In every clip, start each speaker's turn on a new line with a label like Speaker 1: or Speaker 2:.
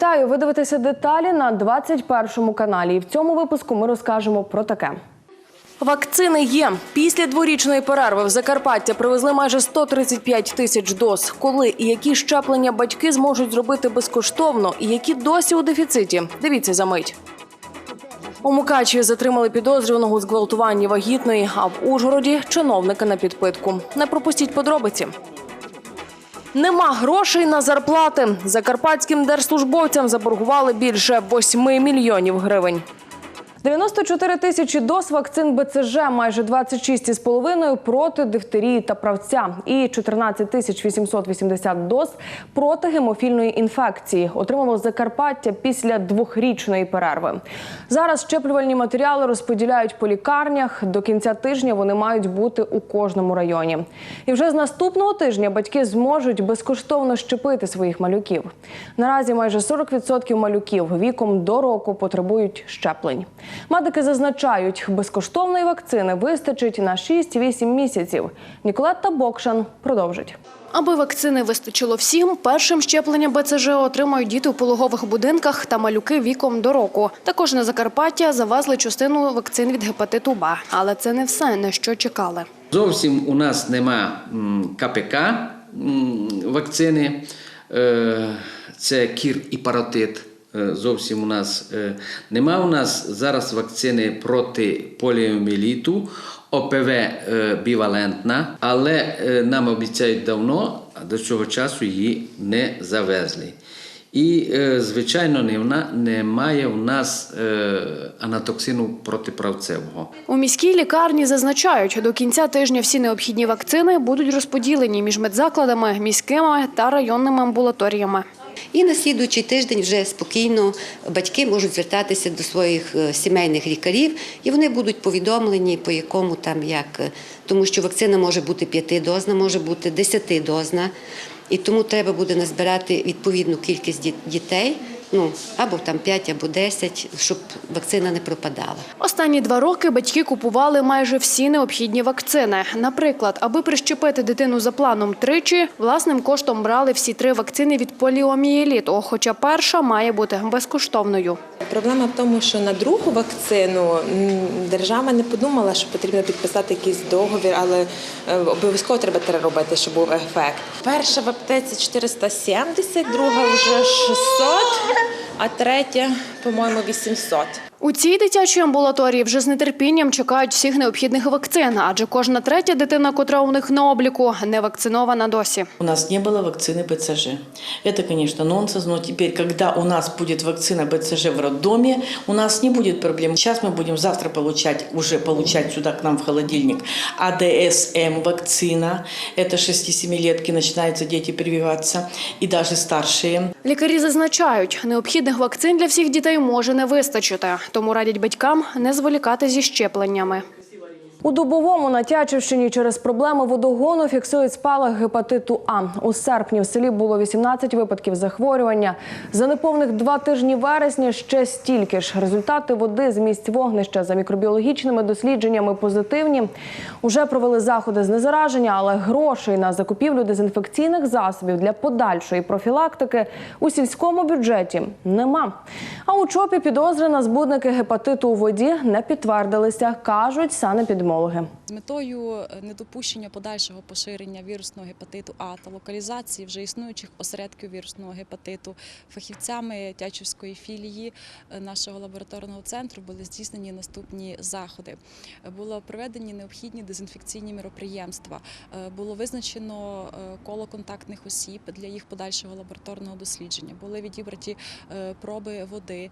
Speaker 1: Вітаю! Ви дивитеся деталі на 21 каналі. І в цьому випуску ми розкажемо про таке. Вакцини є. Після дворічної перерви в Закарпаття привезли майже 135 тисяч доз. Коли і які щеплення батьки зможуть зробити безкоштовно, і які досі у дефіциті. Дивіться за мить. У Мукачеві затримали підозрюваного у зґвалтуванні вагітної, а в Ужгороді чиновника на підпитку. Не пропустіть подробиці. Нема грошей на зарплати. Закарпатським держслужбовцям заборгували більше 8 мільйонів гривень. 94 тисячі доз вакцин БЦЖ, майже 26,5 проти дифтерії та правця і 14 тисяч 880 доз проти гемофільної інфекції отримало Закарпаття після двохрічної перерви. Зараз щеплювальні матеріали розподіляють по лікарнях. До кінця тижня вони мають бути у кожному районі. І вже з наступного тижня батьки зможуть безкоштовно щепити своїх малюків. Наразі майже 40% малюків віком до року потребують щеплень. Медики зазначають, безкоштовної вакцини вистачить на 6-8 місяців. Ніколетта Бокшан продовжить.
Speaker 2: Аби вакцини вистачило всім, першим щеплення БЦЖ отримають діти у пологових будинках та малюки віком до року. Також на Закарпаття завезли частину вакцин від гепатиту Б. Але це не все, на що чекали.
Speaker 3: Зовсім у нас нема КПК вакцини, Е, це кір і паротит. Е, Зовсім у нас е, нема. У нас зараз вакцини проти поліоміеліту, ОПВ е, бівалентна, але нам обіцяють давно, а до цього часу її не завезли. І, звичайно, не немає в нас анатоксину протиправцевого.
Speaker 2: У міській лікарні зазначають, до кінця тижня всі необхідні вакцини будуть розподілені між медзакладами, міськими та районними амбулаторіями.
Speaker 4: І на слідуючий тиждень вже спокійно батьки можуть звертатися до своїх е, сімейних лікарів, і вони будуть повідомлені, по якому там як, е, тому що вакцина може бути п'ятидозна, може бути десятидозна, і тому треба буде назбирати відповідну кількість ді- дітей, ну або там 5, або 10, щоб вакцина не пропадала.
Speaker 2: Останні два роки батьки купували майже всі необхідні вакцини. Наприклад, аби прищепити дитину за планом тричі, власним коштом брали всі три вакцини від поліомієліту, хоча перша має бути безкоштовною.
Speaker 5: Проблема в тому, що на другу вакцину держава не подумала, що потрібно підписати якийсь договір, але е, обов'язково треба робити, щоб був ефект. Перша в аптеці 470, друга вже 600, а третя, по-моєму, 800.
Speaker 2: У цій дитячій амбулаторії вже з нетерпінням чекають всіх необхідних вакцин, адже кожна третя дитина, котра у них на обліку, не вакцинована досі.
Speaker 6: У нас не было вакцины БЦЖ. Это, конечно, нонсенс, но теперь, когда у нас будет вакцина БЦЖ в роддоме, у нас не будет проблем. Сейчас мы будем завтра получать, уже получать сюда к нам в холодильник АДСМ вакцина. Это 6-7-летки, начинаются дети прививаться, и даже старшие.
Speaker 2: Лікарі зазначають, необхідних вакцин для всіх дітей може не вистачити, тому радять батькам не зволікати зі щепленнями.
Speaker 1: У Дубовому на Тячівщині через проблеми водогону фіксують спалах гепатиту А. У серпні в селі було 18 випадків захворювання. За неповних два тижні вересня ще стільки ж. Результати води з місць вогнища за мікробіологічними дослідженнями позитивні. Уже провели заходи з незараження, але грошей на закупівлю дезінфекційних засобів для подальшої профілактики у сільському бюджеті нема. А у ЧОПі підозри на збудники гепатиту у воді не підтвердилися, кажуть санепідемологи.
Speaker 7: З метою е, недопущення подальшого поширення вірусного гепатиту А та локалізації вже існуючих осередків вірусного гепатиту фахівцями Тячівської філії е, нашого лабораторного центру були здійснені наступні заходи. Було проведені необхідні дезінфекційні мероприємства. Е, Було визначено коло контактних осіб для їх подальшого лабораторного дослідження. Були відібраті проби води.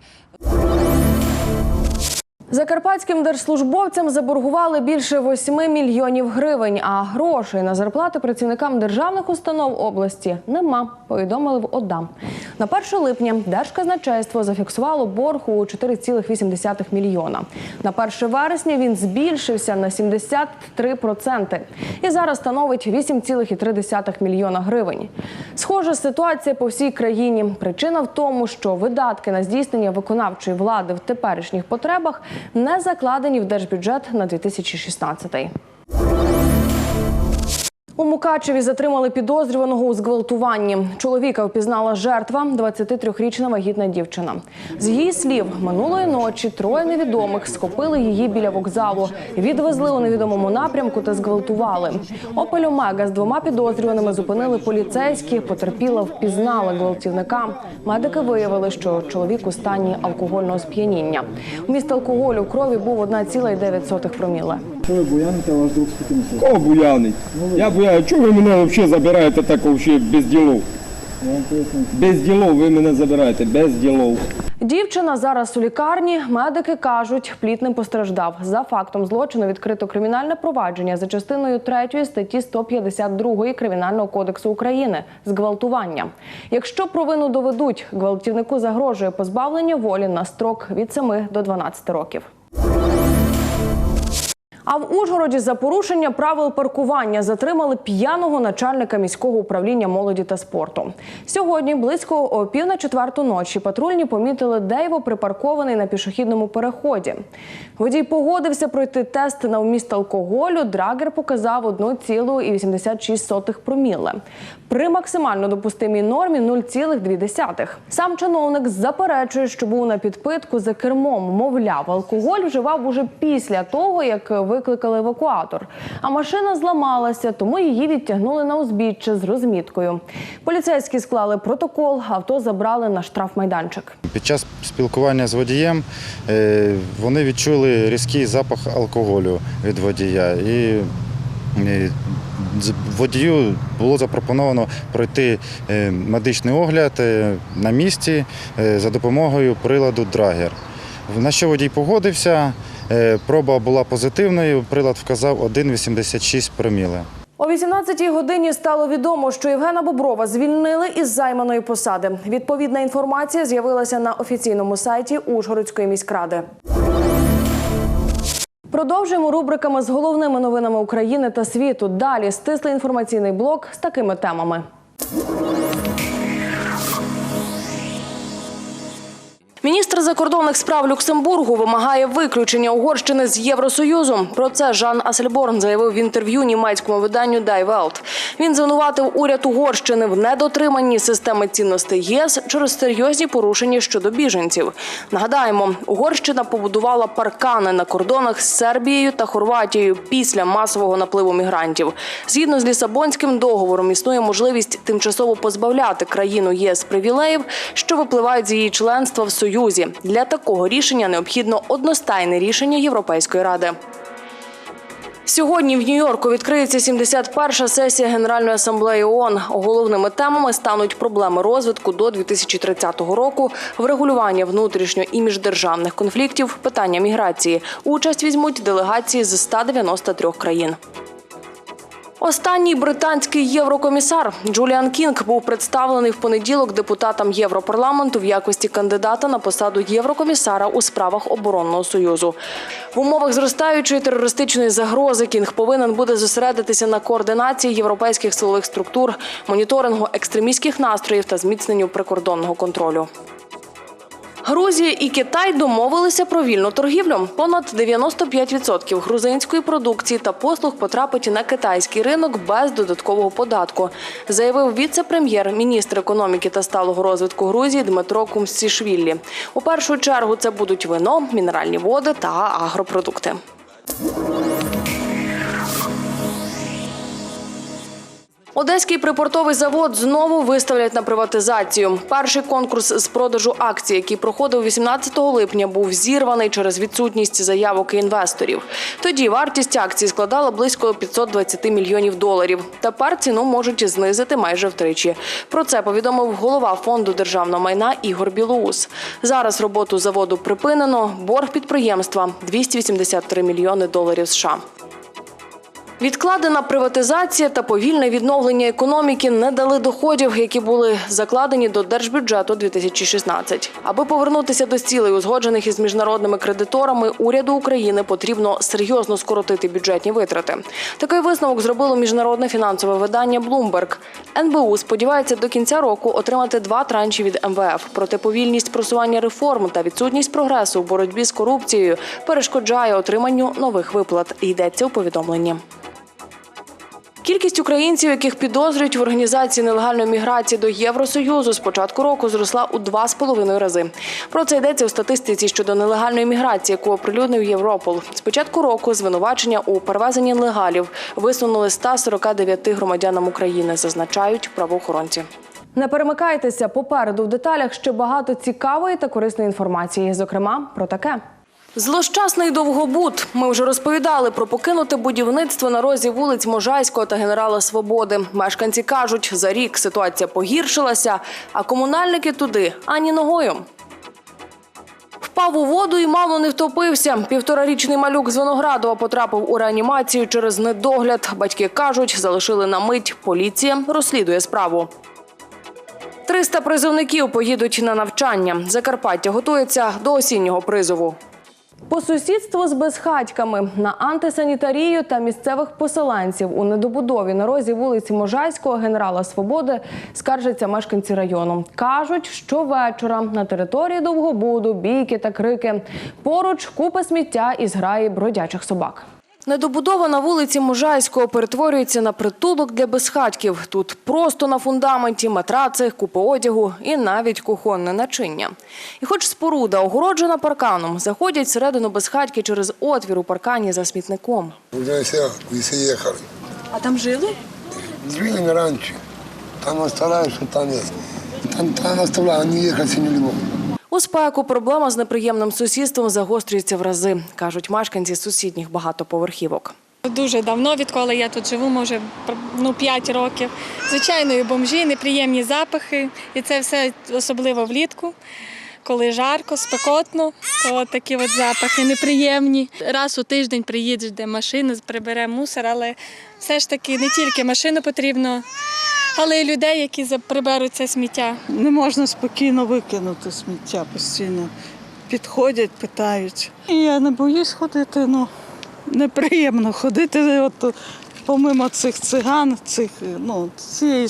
Speaker 1: Закарпатським держслужбовцям заборгували більше 8 мільйонів гривень, а грошей на зарплати працівникам державних установ області нема. Повідомили в ОДА. На 1 липня Держказначейство зафіксувало борг у 4,8 мільйона. На 1 вересня він збільшився на 73% і зараз становить 8,3 мільйона гривень. Схожа ситуація по всій країні. Причина в тому, що видатки на здійснення виконавчої влади в теперішніх потребах не закладені в держбюджет на 2016. У Мукачеві затримали підозрюваного у зґвалтуванні. Чоловіка впізнала жертва, 23-річна вагітна дівчина. З її слів, минулої ночі троє невідомих схопили її біля вокзалу, відвезли у невідомому напрямку та зґвалтували. Опель Омега з двома підозрюваними зупинили поліцейські. Потерпіла впізнала гвалтівника. Медики виявили, що чоловік у стані алкогольного сп'яніння. Вміст алкоголю в крові був 1,9 проміле.
Speaker 8: Що ви буяните, ваш друг спокійно? Кого буянить? Я буяю. Чого ви мене взагалі забираєте так взагалі без ділов? Без ділов ви мене забираєте, без ділов.
Speaker 1: Дівчина зараз у лікарні. Медики кажуть, плід не постраждав. За фактом злочину відкрито кримінальне провадження за частиною 3 статті 152 Кримінального кодексу України зґвалтування. Якщо провину доведуть, гвалтівнику загрожує позбавлення волі на строк від 7 до 12 років. А в Ужгороді за порушення правил паркування затримали п'яного начальника міського управління молоді та спорту. Сьогодні, близько о пів на четверту ночі, патрульні помітили Дейво припаркований на пішохідному переході. Водій погодився пройти тест на вміст алкоголю. Драгер показав 1,86 проміле. При максимально допустимій нормі 0,2. Сам чиновник заперечує, що був на підпитку за кермом. Мовляв, алкоголь вживав уже після того, як викликали евакуатор. А машина зламалася, тому її відтягнули на узбіччя з розміткою. Поліцейські склали протокол, авто забрали на штрафмайданчик.
Speaker 9: Під час спілкування з водієм е, вони відчули різкий запах алкоголю від водія. І е, водію було запропоновано пройти е, медичний огляд на місці за допомогою приладу Драгер. На що водій погодився, е, проба була позитивною, прилад вказав 1,86 проміле.
Speaker 1: О 18-й годині стало відомо, що Євгена Боброва звільнили із займаної посади. Відповідна інформація з'явилася на офіційному сайті Ужгородської міськради. Продовжуємо рубриками з головними новинами України та світу. Далі стислий інформаційний блок з такими темами. Міністр закордонних справ Люксембургу вимагає виключення Угорщини з Євросоюзу. Про це Жан Асельборн заявив в інтерв'ю німецькому виданню Die Welt. Він звинуватив уряд Угорщини в недотриманні системи цінностей єС через серйозні порушення щодо біженців. Нагадаємо, Угорщина побудувала паркани на кордонах з Сербією та Хорватією після масового напливу мігрантів. Згідно з Лісабонським договором, існує можливість тимчасово позбавляти країну ЄС привілеїв, що випливають з її членства в Союзі. Для такого рішення необхідно одностайне рішення Європейської ради. Сьогодні в Нью-Йорку відкриється 71-ша сесія Генеральної асамблеї ООН. Головними темами стануть проблеми розвитку до 2030 року, врегулювання внутрішньо і міждержавних конфліктів, питання міграції. Участь візьмуть делегації з 193 країн. Останній британський єврокомісар Джуліан Кінг був представлений в понеділок депутатам Європарламенту в якості кандидата на посаду єврокомісара у справах оборонного союзу. В умовах зростаючої терористичної загрози Кінг повинен буде зосередитися на координації європейських силових структур, моніторингу екстремістських настроїв та зміцненню прикордонного контролю. Грузія і Китай домовилися про вільну торгівлю. Понад 95% грузинської продукції та послуг потрапить на китайський ринок без додаткового податку, заявив віце-прем'єр, міністр економіки та сталого розвитку Грузії Дмитро Кумсішвілі. У першу чергу це будуть вино, мінеральні води та агропродукти. Одеський припортовий завод знову виставлять на приватизацію. Перший конкурс з продажу акцій, який проходив 18 липня, був зірваний через відсутність заявок інвесторів. Тоді вартість акцій складала близько 520 мільйонів доларів. Тепер ціну можуть знизити майже втричі. Про це повідомив голова фонду державного майна Ігор Білоус. Зараз роботу заводу припинено. Борг підприємства 283 мільйони доларів США. Відкладена приватизація та повільне відновлення економіки не дали доходів, які були закладені до держбюджету 2016. Аби повернутися до цілей, узгоджених із міжнародними кредиторами, уряду України потрібно серйозно скоротити бюджетні витрати. Такий висновок зробило міжнародне фінансове видання Bloomberg. НБУ сподівається до кінця року отримати два транші від МВФ. Проте повільність просування реформ та відсутність прогресу у боротьбі з корупцією перешкоджає отриманню нових виплат. Йдеться у повідомленні. Кількість українців, яких підозрюють в організації нелегальної міграції до Євросоюзу, з початку року зросла у два з половиною рази. Про це йдеться у статистиці щодо нелегальної міграції, яку оприлюднив Європол. З початку року звинувачення у перевезенні нелегалів висунули 149 громадянам України, зазначають правоохоронці. Не перемикайтеся попереду в деталях ще багато цікавої та корисної інформації, зокрема про таке. Злощасний довгобуд. Ми вже розповідали про покинуте будівництво на розі вулиць Можайського та генерала Свободи. Мешканці кажуть, за рік ситуація погіршилася, а комунальники туди ані ногою. Впав у воду і мало не втопився. Півторарічний малюк з Виноградова потрапив у реанімацію через недогляд. Батьки кажуть, залишили на мить. Поліція розслідує справу. 300 призовників поїдуть на навчання. Закарпаття готується до осіннього призову. По сусідству з безхатьками на антисанітарію та місцевих поселенців у недобудові на розі вулиці Можайського генерала Свободи скаржаться мешканці району. кажуть, що вечора на території Довгобуду бійки та крики. Поруч купа сміття і зграї бродячих собак. Недобудова на вулиці Можайського перетворюється на притулок для безхатьків. Тут просто на фундаменті матраци, купа одягу і навіть кухонне начиння. І хоч споруда огороджена парканом, заходять всередину безхатьки через отвір у паркані за смітником.
Speaker 10: Уже все.
Speaker 1: А там жили?
Speaker 10: Жили на ранчо. Там оставляют, что там есть. Там, там оставляют, они ехать не любого.
Speaker 1: У спеку проблема з неприємним сусідством загострюється в рази, кажуть мешканці сусідніх багатоповерхівок.
Speaker 11: Дуже давно, відколи я тут живу, може ну 5 років. Звичайно, і бомжі, неприємні запахи, і це все особливо влітку. Коли жарко, спекотно, то такі от запахи неприємні. Раз у тиждень приїде де машина, прибере мусор, але все ж таки не тільки машину потрібно, але й людей, які за- приберуть це сміття.
Speaker 12: Не можна спокійно викинути сміття постійно. Підходять, питають. І я не боюсь ходити, ну неприємно ходити от, помимо цих циган, цих, ну, цієї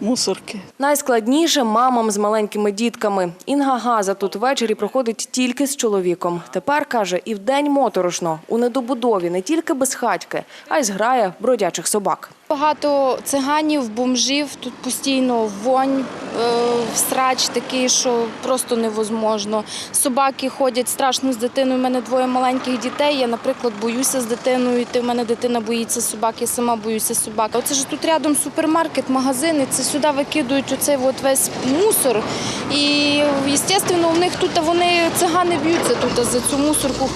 Speaker 12: мусорки.
Speaker 1: Найскладніше мамам з маленькими дітками. Інга Газа тут ввечері проходить тільки з чоловіком. Тепер каже, і вдень моторошно у недобудові не тільки безхатьки, а й зграя бродячих собак.
Speaker 13: Багато циганів, бомжів, тут постійно вонь, е, срач такий, що просто невозможно. Собаки ходять страшно з дитиною. У мене двоє маленьких дітей. Я, наприклад, боюся з дитиною йти. У мене дитина боїться собак, я сама боюся собак. Оце ж тут рядом супермаркет, магазини. Це сюди викидують оцей от весь мусор. І, звісно, у них тут вони цигани б'ються тут за цю мусорку.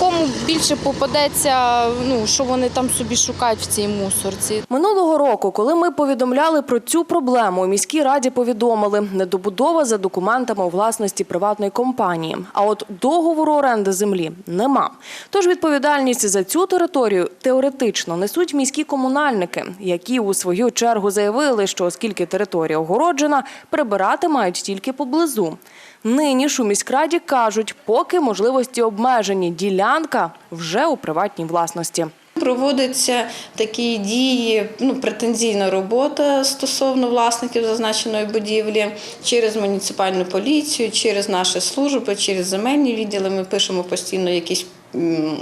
Speaker 13: Кому більше попадеться, ну що вони там собі шукають в цій мусорці.
Speaker 1: Минулого року, коли ми повідомляли про цю проблему, у міській раді повідомили недобудова за документами у власності приватної компанії. А от договору оренди землі нема. Тож відповідальність за цю територію теоретично несуть міські комунальники, які у свою чергу заявили, що оскільки територія огороджена, прибирати мають тільки поблизу. Нині ж у міськраді кажуть, поки можливості обмежені, ділянка вже у приватній власності.
Speaker 14: Проводяться такі дії, ну, претензійна робота стосовно власників зазначеної будівлі через муніципальну поліцію, через наші служби, через земельні відділи. Ми пишемо постійно якісь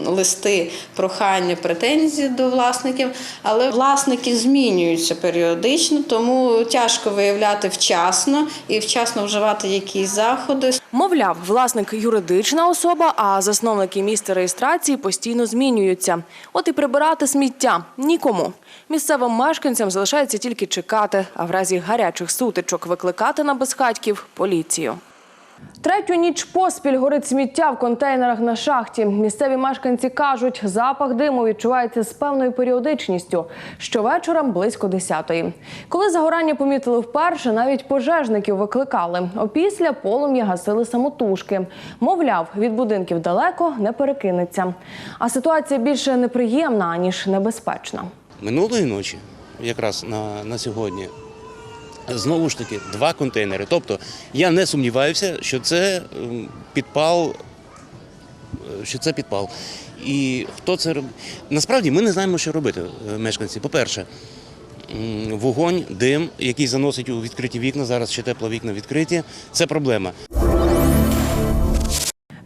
Speaker 14: листи, прохання, претензії до власників, але власники змінюються періодично, тому тяжко виявляти вчасно і вчасно вживати якісь заходи.
Speaker 1: Мовляв, власник юридична особа, а засновники місця реєстрації постійно змінюються. От і прибирати сміття нікому. Місцевим мешканцям залишається тільки чекати, а в разі гарячих сутичок викликати на безхатьків поліцію. Третю ніч поспіль горить сміття в контейнерах на шахті. Місцеві мешканці кажуть, запах диму відчувається з певною періодичністю. Щовечора близько 10-ї. Коли загорання помітили вперше, навіть пожежників викликали. Опісля полум'я гасили самотужки. Мовляв, від будинків далеко не перекинеться. А ситуація більше неприємна аніж небезпечна.
Speaker 15: Минулої ночі, якраз на, на сьогодні, знову ж таки два контейнери. Тобто я не сумніваюся, що це ем, підпал. е, Що це підпал. І хто це робить? Насправді ми не знаємо, що робити, е, мешканці. По-перше, вогонь, дим, який заносить у відкриті вікна. Зараз ще тепло вікна відкриті. Це проблема.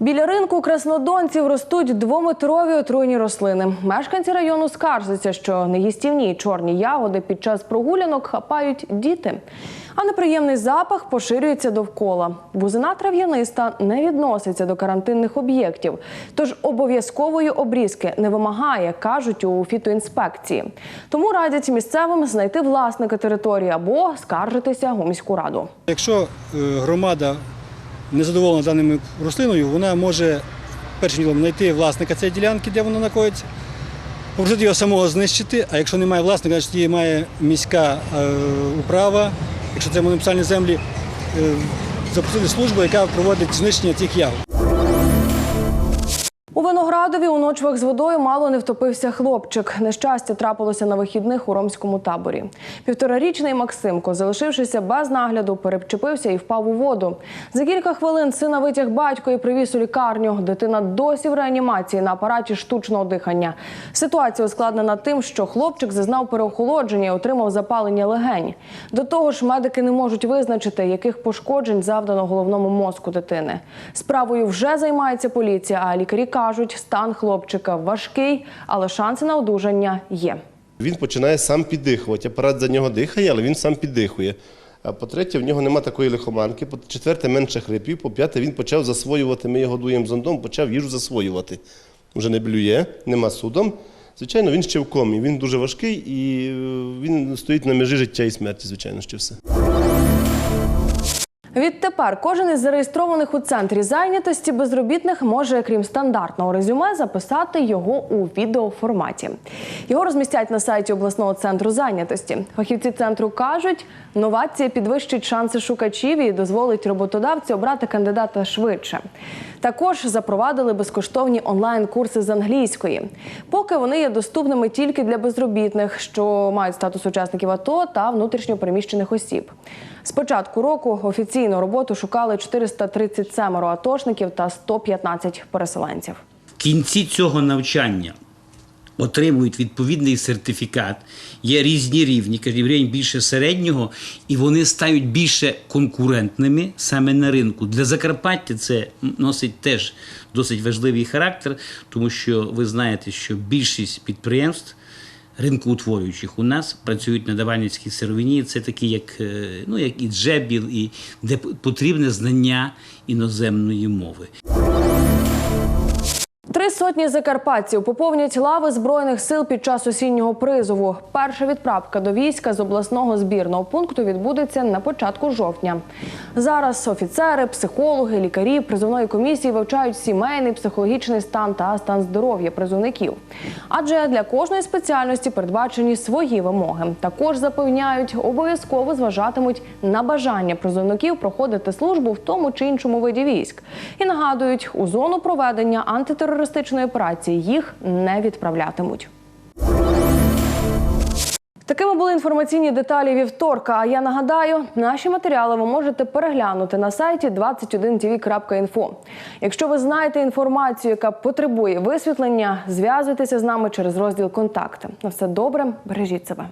Speaker 1: Біля ринку краснодонців ростуть двометрові отруйні рослини. Мешканці району скаржаться, що неїстівні чорні ягоди під час прогулянок хапають діти. А неприємний запах поширюється довкола. Бузина трав'яниста не відноситься до карантинних об'єктів, тож обов'язкової обрізки не вимагає, кажуть у фітоінспекції. Тому радять місцевим знайти власника території або скаржитися у міську раду.
Speaker 16: Якщо е, громада не задоволена даною рослиною, вона може першим ділом знайти власника цієї ділянки, де вона знаходиться, попросити його самого знищити, а якщо немає власника, значить її має міська е, управа, якщо це муніципальні землі, запросити службу, яка проводить знищення цих ягод.
Speaker 1: У Виноградові у ночвах з водою мало не втопився хлопчик. Нещастя трапилося на вихідних у ромському таборі. Півторарічний Максимко, залишившися без нагляду, перечепився і впав у воду. За кілька хвилин сина витяг батько і привіз у лікарню. Дитина досі в реанімації на апараті штучного дихання. Ситуація ускладнена тим, що хлопчик зазнав переохолодження і отримав запалення легень. До того ж, медики не можуть визначити, яких пошкоджень завдано головному мозку дитини. Справою вже займається поліція, а лікарі кажуть, стан хлопчика важкий, але шанси на одужання є.
Speaker 17: Він починає сам піддихувати. Апарат за нього дихає, але він сам піддихує. А по-третє, в нього нема такої лихоманки. По четверте, менше хрипів. По п'яте, він почав засвоювати. Ми його дуємо зондом, почав їжу засвоювати. Вже не блює, нема судом. Звичайно, він ще в комі. Він дуже важкий і е, він стоїть на межі життя і смерті, звичайно, ще все.
Speaker 1: Відтепер кожен із зареєстрованих у центрі зайнятості безробітних може, крім стандартного резюме, записати його у відеоформаті. Його розмістять на сайті обласного центру зайнятості. Фахівці центру кажуть, новація підвищить шанси шукачів і дозволить роботодавцю обрати кандидата швидше. Також запровадили безкоштовні онлайн-курси з англійської. Поки вони є доступними тільки для безробітних, що мають статус учасників АТО та внутрішньопереміщених осіб. З початку року офіційну роботу шукали 437 атошників та 115 переселенців.
Speaker 18: В кінці цього навчання отримують відповідний сертифікат. Є різні рівні, кажуть, рівень більше середнього, і вони стають більше конкурентними саме на ринку. Для Закарпаття це носить теж досить важливий характер, тому що ви знаєте, що більшість підприємств. Ринкоутворюючих у нас працюють на Давальницькій сировині. Це такі, як е, ну як і джебіл, і де потрібне знання іноземної мови.
Speaker 1: Три сотні закарпатців поповнять лави збройних сил під час осіннього призову. Перша відправка до війська з обласного збірного пункту відбудеться на початку жовтня. Зараз офіцери, психологи, лікарі призовної комісії вивчають сімейний психологічний стан та стан здоров'я призовників. Адже для кожної спеціальності передбачені свої вимоги. Також запевняють, обов'язково зважатимуть на бажання призовників проходити службу в тому чи іншому виді військ. І нагадують, у зону проведення антитерористичної операції їх не відправлятимуть. Такими були інформаційні деталі вівторка. А я нагадаю, наші матеріали ви можете переглянути на сайті 21tv.info. Якщо ви знаєте інформацію, яка потребує висвітлення, зв'язуйтеся з нами через розділ Контакти. На все добре, бережіть себе.